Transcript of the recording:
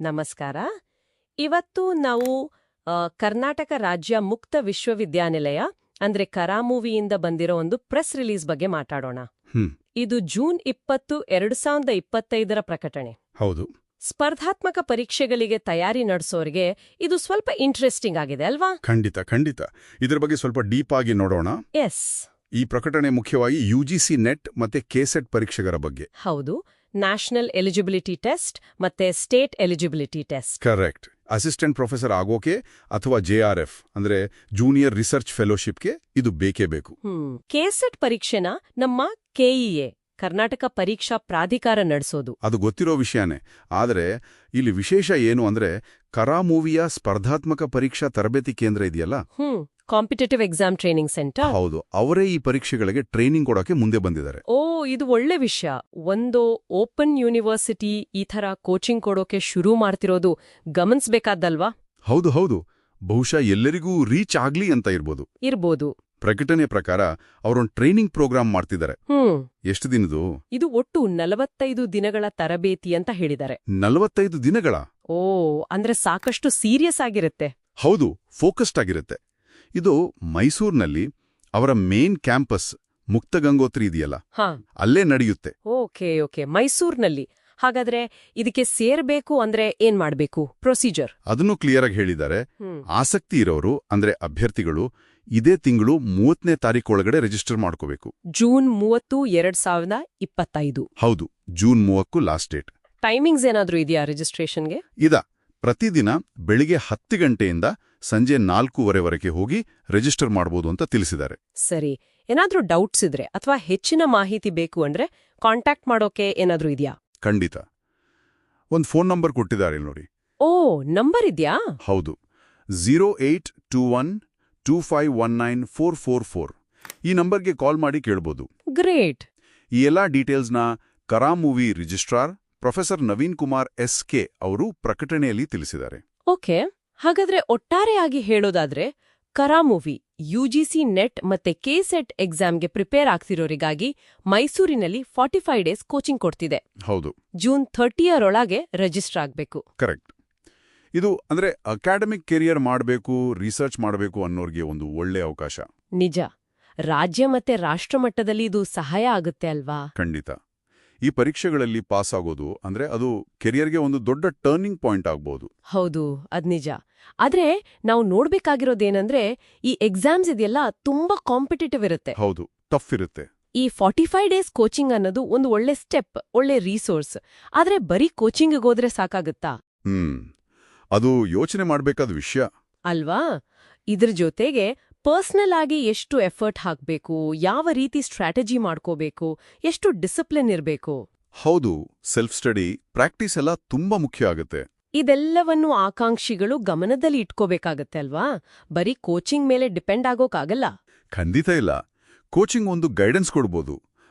ನಮಸ್ಕಾರ. ಇವತ್ತು ನಾವು ಕರ್ನಾಟಕ ರಾಜ್ಯ ಮುಕ್ತ ವಿಶ್ವವಿದ್ಯಾನಿಲಯ ಅಂದ್ರೆ ಕರಾ ಮೂವಿಯಿಂದ ಬಂದಿರೋ ಒಂದು ಪ್ರೆಸ್ ರಿಲೀಸ್ ಬಗ್ಗೆ ಮಾತಾಡೋಣ. ಇದು ಜೂನ್ ಇಪ್ಪತ್ತು ಎರಡು ಸಾವಿರದ ಇಪ್ಪತ್ತೈದರ ಪ್ರಕಟಣೆ. ಹೌದು. ಸ್ಪರ್ಧಾತ್ಮಕ ಪರೀಕ್ಷೆಗಳಿಗೆ ತಯಾರಿ ನಡೆಸೋರಿಗೆ ಇದು ಸ್ವಲ್ಪ ಇಂಟ್ರೆಸ್ಟಿಂಗ್ ಆಗಿದೆ ಅಲ್ವಾ? ಖಂಡಿತ ಖಂಡಿತ. ಇದರ ಬಗ್ಗೆ ಸ್ವಲ್ಪ ಡೀಪ್ ಆಗಿ ನೋಡೋಣ. ಎಸ್ ಈ ಪ್ರಕಟಣೆ ಮುಖ್ಯವಾಗಿ ಯುಜಿಸಿ ನೆಟ್ ಮತ್ತೆ ಕೆಸೆಟ್ ಪರೀಕ್ಷೆಗಳ ಬಗ್ಗೆ. ಹೌದು. ನ್ಯಾಷನಲ್ ಎಲಿಜಿಬಿಲಿಟಿ ಟೆಸ್ಟ್ ಮತ್ತೆ state eligibility test. Correct. Assistant professor ಆಗೋಕೆ ಅಥವಾ ಎಫ್ ಅಂದ್ರೆ ಜೂನಿಯರ್ ರಿಸರ್ಚ್ ಫೆಲೋಶಿಪ್ಗೆ ಇದು ಬೇಕೇ ಬೇಕು. ಕೆಸೆಟ್ ಪರೀಕ್ಷೆನ ನಮ್ಮ ಕೆಇಎ ಕರ್ನಾಟಕ ಪರೀಕ್ಷಾ ಪ್ರಾಧಿಕಾರ ನಡೆಸೋದು. ಅದು ಗೊತ್ತಿರೋ ವಿಷಯನೇ. ಆದರೆ ಇಲ್ಲಿ ವಿಶೇಷ ಏನು ಅಂದ್ರೆ ಕರಾ ಮೂವಿಯ ಸ್ಪರ್ಧಾತ್ಮಕ ಪರೀಕ್ಷಾ ತರಬೇತಿ ಕೇಂದ್ರ ಇದೆಯಲ್ಲ? Hmm competitive exam training centre ಹೌದು ಅವರೇ ಈ ಪರೀಕ್ಷೆಗಳಿಗೆ ಟ್ರೈನಿಂಗ್ ಕೊಡೋಕೆ ಮುಂದೆ ಬಂದಿದ್ದಾರೆ. ಓ ಇದು ಒಳ್ಳೆ ವಿಷಯ. ಒಂದು ಓಪನ್ ಯೂನಿವರ್ಸಿಟಿ ಈ ಥರ ಕೋಚಿಂಗ್ ಕೊಡೋಕೆ ಶುರು ಮಾಡ್ತಿರೋದು ಗಮನಿಸ್ಬೇಕಾದ್ದಲ್ವಾ ಹೌದು ಹೌದು. ಬಹುಶಃ ಎಲ್ಲರಿಗೂ ರೀಚ್ ಆಗ್ಲಿ ಅಂತ ಇರ್ಬೋದು. ಇರ್ಬೋದು. ಪ್ರಕಟಣೆ ಪ್ರಕಾರ ಅವರೊಂದು ಟ್ರೈನಿಂಗ್ ಪ್ರೋಗ್ರಾಮ್ ಮಾಡ್ತಿದ್ದಾರೆ ಎಷ್ಟು ದಿನದು ಇದು ಒಟ್ಟು ನಲವತ್ತೈದು ದಿನಗಳ ತರಬೇತಿ ಅಂತ ಹೇಳಿದ್ದಾರೆ ನಲವತ್ತೈದು ದಿನಗಳ? ಓ ಅಂದ್ರೆ ಸಾಕಷ್ಟು ಸೀರಿಯಸ್ ಆಗಿರುತ್ತೆ. ಹೌದು ಫೋಕಸ್ಡ್ ಆಗಿರುತ್ತೆ. ಇದು ಮೈಸೂರಿನಲ್ಲಿ ಅವರ ಮೇನ್ ಕ್ಯಾಂಪಸ್ ಮುಕ್ತ ಗಂಗೋತ್ರಿ ಇದೆಯಲ್ಲ ಅಲ್ಲೇ ನಡೆಯುತ್ತೆ. Okay okay. ಮೈಸೂರಿನಲ್ಲಿ. ಹಾಗಾದ್ರೆ ಇದಕ್ಕೆ ಸೇರ್ಬೇಕು ಅಂದ್ರೆ ಏನ್ ಮಾಡ್ಬೇಕು? ಪ್ರೊಸೀಜರ್ ಅದನ್ನು ಕ್ಲಿಯರ್ ಆಗಿ ಹೇಳಿದ್ದಾರೆ. ಆಸಕ್ತಿ ಇರೋರು ಅಂದ್ರೆ ಅಭ್ಯರ್ಥಿಗಳು ಇದೇ ತಿಂಗಳು ಮೂವತ್ತನೇ ತಾರೀಕೊಳಗಡೆ ರಿಜಿಸ್ಟರ್ ಮಾಡ್ಕೋಬೇಕು. ಜೂನ್ ಮೂವತ್ತು ಎರಡ್ ಸಾವಿರದ ಇಪ್ಪತ್ತೈದು. ಹೌದು ಜೂನ್ ಮೂವಕ್ಕೂ ಲಾಸ್ಟ್ ಡೇಟ್ ಟೈಮಿಂಗ್ಸ್ ಏನಾದ್ರೂ ಇದೆಯಾ ರಿಜಿಸ್ಟ್ರೇಷನ್ಗೆ ಇದ ಪ್ರತಿದಿನ ಬೆಳಿಗ್ಗೆ ಹತ್ತು ಗಂಟೆಯಿಂದ ಸಂಜೆ ನಾಲ್ಕೂವರೆವರೆಗೆ ಹೋಗಿ ರಿಜಿಸ್ಟರ್ ಮಾಡಬಹುದು ಅಂತ ತಿಳಿಸಿದ್ದಾರೆ. ಸರಿ ಏನಾದ್ರೂ ಡೌಟ್ಸ್ ಇದ್ರೆ ಅಥವಾ ಹೆಚ್ಚಿನ ಮಾಹಿತಿ ಬೇಕು ಅಂದ್ರೆ ಕಾಂಟ್ಯಾಕ್ಟ್ ಮಾಡೋಕೆ ಏನಾದ್ರೂ ಇದೆಯಾ? ಖಂಡಿತ. ಒಂದು ಫೋನ್ ನಂಬರ್ ಕೊಟ್ಟಿದ್ದಾರೆ ನೋಡಿ. ಓ ನಂಬರ್ ಇದ್ಯಾ? ಹೌದು zero eight two one two five one nine four four four ಈ ನಂಬರ್ಗೆ ಕಾಲ್ ಮಾಡಿ ಕೇಳ್ಬೋದು. ಗ್ರೇಟ್ ಈ ಎಲ್ಲಾ ಡೀಟೇಲ್ಸ್ನ Karamuvi registrar professor Naveen Kumar S K ಅವರು ಪ್ರಕಟಣೆಯಲ್ಲಿ ತಿಳಿಸಿದ್ದಾರೆ. ಓಕೆ ಹಾಗಾದ್ರೆ ಒಟ್ಟಾರೆಯಾಗಿ ಹೇಳೋದಾದ್ರೆ ಕರಾ ಮೂವಿ ಯುಜಿಸಿ ನೆಟ್ ಮತ್ತೆ ಕೆ ಸೆಟ್ ಎಕ್ಸಾಮ್ಗೆ ಪ್ರಿಪೇರ್ ಆಗ್ತಿರೋರಿಗಾಗಿ ಮೈಸೂರಿನಲ್ಲಿ ಫಾರ್ಟಿ ಫೈವ್ ಡೇಸ್ ಕೋಚಿಂಗ್ ಕೊಡ್ತಿದೆ. ಹೌದು. ಜೂನ್ ಥರ್ಟಿಯರೊಳಗೆ ರಿಜಿಸ್ಟರ್ ಆಗಬೇಕು ಕರೆಕ್ಟ್. ಇದು ಅಂದ್ರೆ ಅಕಾಡೆಮಿಕ್ ಕೆರಿಯರ್ ಮಾಡಬೇಕು ರಿಸರ್ಚ್ ಮಾಡಬೇಕು ಅನ್ನೋರಿಗೆ ಒಂದು ಒಳ್ಳೆ ಅವಕಾಶ. ನಿಜ. ರಾಜ್ಯ ಮತ್ತೆ ರಾಷ್ಟ್ರಮಟ್ಟದಲ್ಲಿ ಇದು ಸಹಾಯ ಆಗುತ್ತೆ ಅಲ್ವಾ? ಖಂಡಿತ. ಈ ಪರೀಕ್ಷೆಗಳಲ್ಲಿ ಪಾಸ್ ಆಗೋದು ಅಂದ್ರೆ ಅದು ಕೆರಿಯರ್ಗೆ ಒಂದು ದೊಡ್ಡ ಟರ್ನಿಂಗ್ ಪಾಯಿಂಟ್ ಆಗ್ಬೋದು. ಹೌದು ಅದ್ ನಿಜ. ಆದ್ರೆ ನಾವು ನೋಡ್ಬೇಕಾಗಿರೋದೇನಂದ್ರೆ ಈ ಎಕ್ಸಾಮ್ಸ್ ಇದೆಯಲ್ಲ ತುಂಬಾ ಕಾಂಪಿಟೇಟಿವ್ ಇರುತ್ತೆ. ಹೌದು ಟಫ್ ಇರುತ್ತೆ. ಈ ಫಾರ್ಟಿ ಫೈವ್ ಡೇಸ್ ಕೋಚಿಂಗ್ ಅನ್ನೋದು ಒಂದು ಒಳ್ಳೆ ಸ್ಟೆಪ್ ಒಳ್ಳೆ ರಿಸೋರ್ಸ್ ಆದ್ರೆ ಬರೀ ಕೋಚಿಂಗ್ ಹೋದ್ರೆ ಸಾಕಾಗುತ್ತಾ? ಹ್ಮ್. ಅದು ಯೋಚನೆ ಮಾಡಬೇಕಾದ ವಿಷಯ. ಅಲ್ವಾ? ಇದ್ರ ಜೊತೆಗೆ ಪರ್ಸ್ನಲ್ ಆಗಿ ಎಷ್ಟು ಎಫರ್ಟ್ ಹಾಕ್ಬೇಕು ಯಾವ ರೀತಿ ಸ್ಟ್ರಾಟಜಿ ಮಾಡ್ಕೋಬೇಕು ಎಷ್ಟು ಡಿಸಿಪ್ಲಿನ್ ಇರಬೇಕು? ಹೌದು ಸೆಲ್ಫ್ ಸ್ಟಡಿ ಪ್ರಾಕ್ಟೀಸ್ ಎಲ್ಲ ತುಂಬಾ ಮುಖ್ಯ ಆಗುತ್ತೆ. ಇದೆಲ್ಲವನ್ನು ಆಕಾಂಕ್ಷಿಗಳು ಗಮನದಲ್ಲಿ ಇಟ್ಕೋಬೇಕಾಗತ್ತೆ ಅಲ್ವಾ? ಬರೀ ಕೋಚಿಂಗ್ ಮೇಲೆ ಡಿಪೆಂಡ್ ಆಗೋಕಾಗಲ್ಲ. ಖಂಡಿತ ಇಲ್ಲ. ಕೋಚಿಂಗ್ ಒಂದು ಗೈಡೆನ್ಸ್ ಕೊಡ್ಬೋದು.